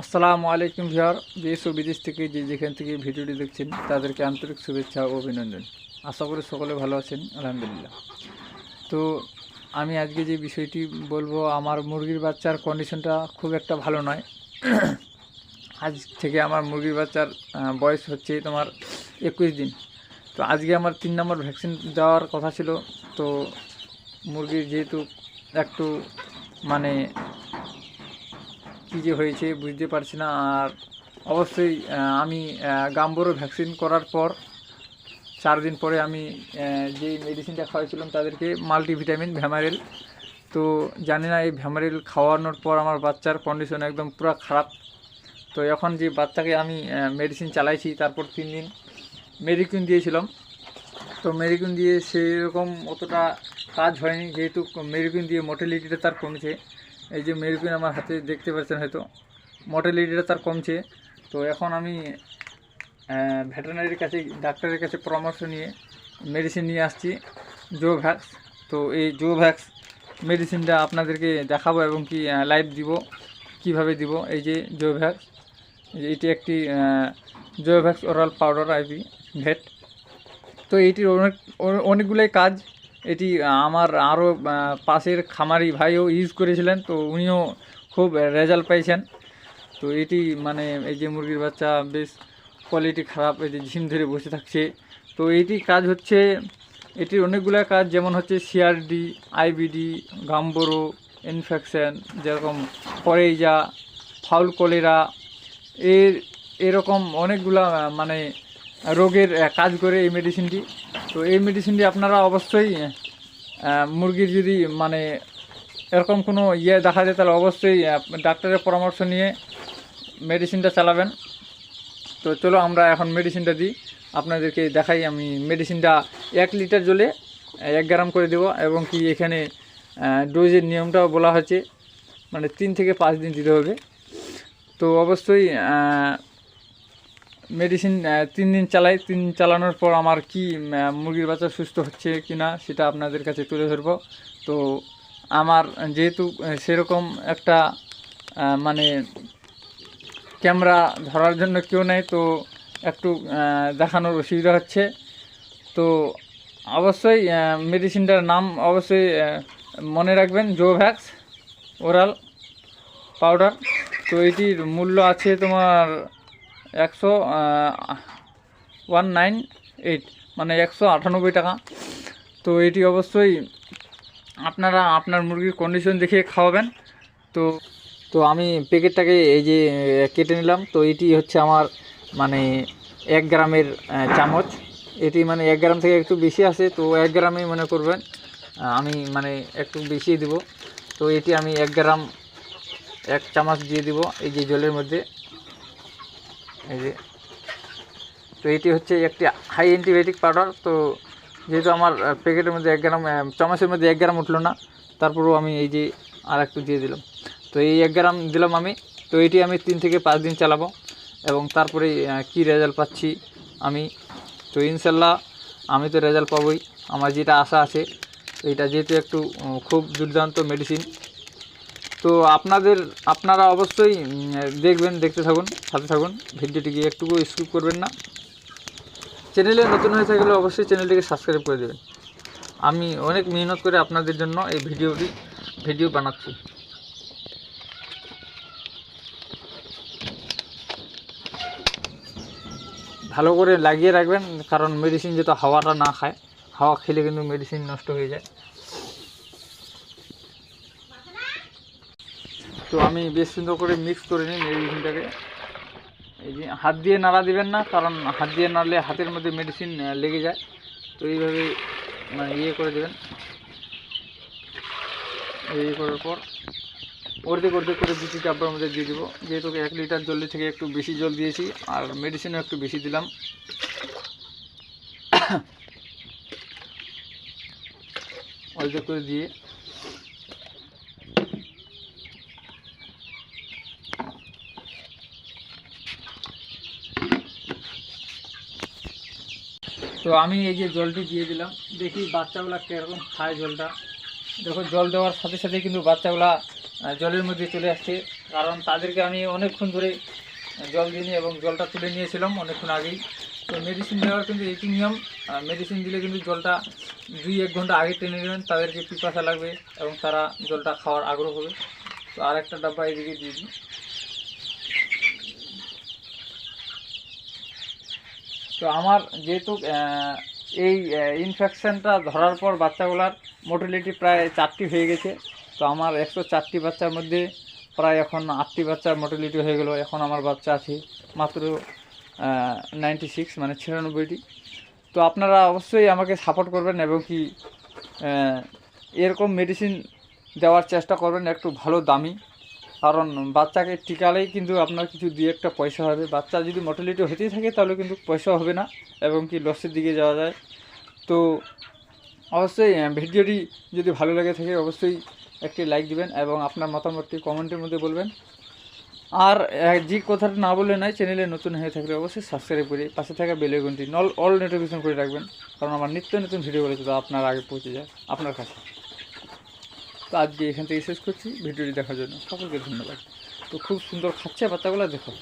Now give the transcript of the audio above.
আসসালামু আলাইকুম ভিওর দেশ ও বিদেশ থেকে যে যেখান থেকে ভিডিওটি দেখছেন, তাদেরকে আন্তরিক শুভেচ্ছা ও অভিনন্দন। আশা করি সকলে ভালো আছেন, আলহামদুলিল্লাহ। তো আমি আজকে যে বিষয়টি বলব, আমার মুরগির বাচ্চার কন্ডিশনটা খুব একটা ভালো নয়। আজ থেকে আমার মুরগির বাচ্চার বয়স হচ্ছে তোমার একুশ দিন। তো আজকে আমার তিন নম্বর ভ্যাকসিন দেওয়ার কথা ছিল। তো মুরগির যেহেতু একটু মানে কী যে হয়েছে বুঝতে পারছি না। আর অবশ্যই আমি গাম্বরো ভ্যাকসিন করার পর চার দিন পরে আমি যেই মেডিসিনটা খাওয়াইছিলাম তাদেরকে মাল্টিভিটামিন ভ্যামারেল তো জানি না, এই ভ্যামারেল খাওয়ানোর পর আমার বাচ্চার কন্ডিশন একদম পুরো খারাপ। তো এখন যে বাচ্চাকে আমি মেডিসিন চালাইছি তারপর তিন দিন মেডিকুইন দিয়েছিলাম। তো মেডিকুইন দিয়ে সেরকম অতটা কাজ হয়নি, যেহেতু মেডিকুইন দিয়ে মোটিলিটিটা তার কমছে। এই যে মেডিকুইন আমার হাতে দেখতে পাচ্ছেন হয়তো মোটিলিটিটা তার কমছে। তো এখন আমি ভেটেরিনারির কাছে ডাক্তারের কাছে পরামর্শ নিয়ে মেডিসিন নিয়ে আসছি জো ভ্যাক্স তো এই জো ভ্যাক্স মেডিসিনটা আপনাদেরকে দেখাবো এবং কি লাইভ দিব, কীভাবে দিব। এই যে জো ভ্যাক্স এটি একটি জো ভ্যাক্স ওরাল পাউডার আইভি ভেট তো এইটির অনেক অনেকগুলোই কাজ এটি আমার আরও পাশের খামারি ভাইও ইউজ করেছিলেন, তো উনিও খুব রেজাল্ট পাইছেন। তো এটি মানে এই যে মুরগির বাচ্চা বেশ কোয়ালিটি খারাপ, এই যে ঝিম ধরে বসে থাকছে। তো এইটি কাজ হচ্ছে, এটির অনেকগুলো কাজ যেমন হচ্ছে সিআরডি আইবিডি গাম্বরো ইনফেকশন যেরকম পরেইজা ফাউল কলেরা এর, এরকম অনেকগুলা মানে রোগের কাজ করে এই মেডিসিনটি তো এই মেডিসিনটি আপনারা অবশ্যই মুরগির যদি মানে এরকম কোনো ইয়ে দেখা যায়, তাহলে অবশ্যই ডাক্তারের পরামর্শ নিয়ে মেডিসিনটা চালাবেন। তো চলো আমরা এখন মেডিসিনটা দিই। আপনাদেরকে দেখাই আমি মেডিসিনটা এক লিটার জলে এক গ্রাম করে দেবো এবং কি এখানে ডোজের নিয়মটাও বলা হয়েছে মানে তিন থেকে পাঁচ দিন দিতে হবে। তো অবশ্যই মেডিসিন তিন দিন চালাই, তিন দিন চালানোর পর আমার কি মুরগির বাচ্চা সুস্থ হচ্ছে কি না সেটা আপনাদের কাছে তুলে ধরবো। তো আমার যেহেতু সেরকম একটা মানে ক্যামেরা ধরার জন্য কেউ নেই, তো একটু দেখানোর অসুবিধা হচ্ছে। তো অবশ্যই মেডিসিনটার নাম অবশ্যই মনে রাখবেন জোভ্যাক্স ওরাল পাউডার তো এটির মূল্য আছে তোমার একশো ওয়ান নাইন এইট মানে একশো আটানব্বই টাকা। তো এটি অবশ্যই আপনারা আপনার মুরগির কন্ডিশন দেখে খাওয়াবেন। তো তো আমি প্যাকেটটাকে এই যে কেটে নিলাম। তো এটি হচ্ছে আমার মানে এক গ্রামের চামচ। এটি মানে এক গ্রাম থেকে একটু বেশি আছে, তো এক গ্রামেই মনে করবেন আমি মানে একটু বেশি দিব। তো এটি আমি এক গ্রাম এক চামচ দিয়ে দিব, এই যে জলের মধ্যে। এই যে। তো এটি হচ্ছে একটি হাই অ্যান্টিবায়োটিক পাউডার তো যেহেতু আমার প্যাকেটের মধ্যে এক গ্রাম চামচের মধ্যে এক গ্রাম উঠল না, তারপরেও আমি এই যে আর একটু দিয়ে দিলাম। তো এই এক গ্রাম দিলাম আমি। তো এটি আমি তিন থেকে পাঁচ দিন চালাবো এবং তারপরে কী রেজাল্ট পাচ্ছি আমি? তো ইনশাল্লাহ আমি তো রেজাল্ট পাবোই। আমার যেটা আশা আছে, এটা যেহেতু একটু খুব দুর্দান্ত মেডিসিন তো আপনাদের, আপনারা অবশ্যই দেখবেন, দেখতে থাকুন, সাথে থাকুন। ভিডিওটিকে একটুকু স্কিপ করবেন না। চ্যানেলে নতুন হয়ে থাকলে অবশ্যই চ্যানেলটিকে সাবস্ক্রাইব করে দেবেন। আমি অনেক মেহনত করে আপনাদের জন্য এই ভিডিওটি, ভিডিও বানাচ্ছি। ভালো করে লাগিয়ে রাখবেন, কারণ মেডিসিন যেহেতু হাওয়াটা না খায়, হাওয়া খেলে কিন্তু মেডিসিন নষ্ট হয়ে যায়। তো আমি বেশ সুন্দর করে মিক্স করে নিই মেডিসিনটাকে এই যে হাত দিয়ে নাড়া দিবেন না, কারণ হাত দিয়ে নাড়লে হাতের মধ্যে মেডিসিন লেগে যায়। তো এইভাবে মানে ইয়ে করে দেবেন। এই করার পর অর্ধেক অর্ধেক করে দুটি ডাব্বার মধ্যে দিয়ে দেবো। যেহেতু এক লিটার জল থেকে একটু বেশি জল দিয়েছি, আর মেডিসিনও একটু বেশি দিলাম। অর্ধেক করে দিয়ে তো আমি এই যে জলটি দিয়ে দিলাম, দেখি বাচ্চাগুলা কীরকম খায় জলটা। দেখো, জল দেওয়ার সাথে সাথে কিন্তু বাচ্চাগুলা জলের মধ্যে চলে আসছে। কারণ তাদেরকে আমি অনেকক্ষণ ধরে জল দিইনি এবং জলটা তুলে নিয়েছিলাম অনেকক্ষণ আগেই। তো মেডিসিন দেওয়ার কিন্তু একই নিয়ম মেডিসিন দিলে কিন্তু জলটা দুই এক ঘণ্টা আগে টেনে নেবেন তাদেরকে পিপাসা লাগবে এবং তারা জলটা খাওয়ার আগ্রহ হবে। তো আর একটা ডাব্বা এদিকে দিয়ে দিই। তো আমার যেহেতু এই ইনফেকশনটা ধরার পর বাচ্চাগুলার মোটিলিটি প্রায় চারটি হয়ে গেছে। তো আমার একশো চারটি বাচ্চার মধ্যে প্রায় এখন আটটি বাচ্চার মোটিলিটি হয়ে গেল। এখন আমার বাচ্চা আছে মাত্র নাইনটি সিক্স মানে ছিয়ানব্বইটি। তো আপনারা অবশ্যই আমাকে সাপোর্ট করবেন এবং কি এরকম মেডিসিন দেওয়ার চেষ্টা করবেন, একটু ভালো দামি। কারণ বাচ্চাকে টিকালেই কিন্তু আপনার কিছু দুই একটা পয়সা হবে। বাচ্চা যদি মোটিলিটি হতেই থাকে তাহলে কিন্তু পয়সা হবে না এবং কি লসের দিকে যাওয়া যায়। তো অবশ্যই ভিডিওটি যদি ভালো লেগে থাকে অবশ্যই একটি লাইক দিবেন এবং আপনার মতামতটি কমেন্টের মধ্যে বলবেন। আর যে কথাটা না বললে নাই চ্যানেলে নতুন হয়ে থাকলে অবশ্যই সাবস্ক্রাইব করে পাশে থাকা বেলেগুনটি নল অল নোটিফিকেশন করে রাখবেন। কারণ আমার নিত্য নতুন ভিডিও বলেছে তো আপনার আগে পৌঁছে যায়, আপনার কাছে। তো আজকে এখান থেকে শেষ করছি। ভিডিওটি দেখার জন্য সকলকে ধন্যবাদ। তো খুব সুন্দর খাচ্ছে পাতাগুলো দেখো।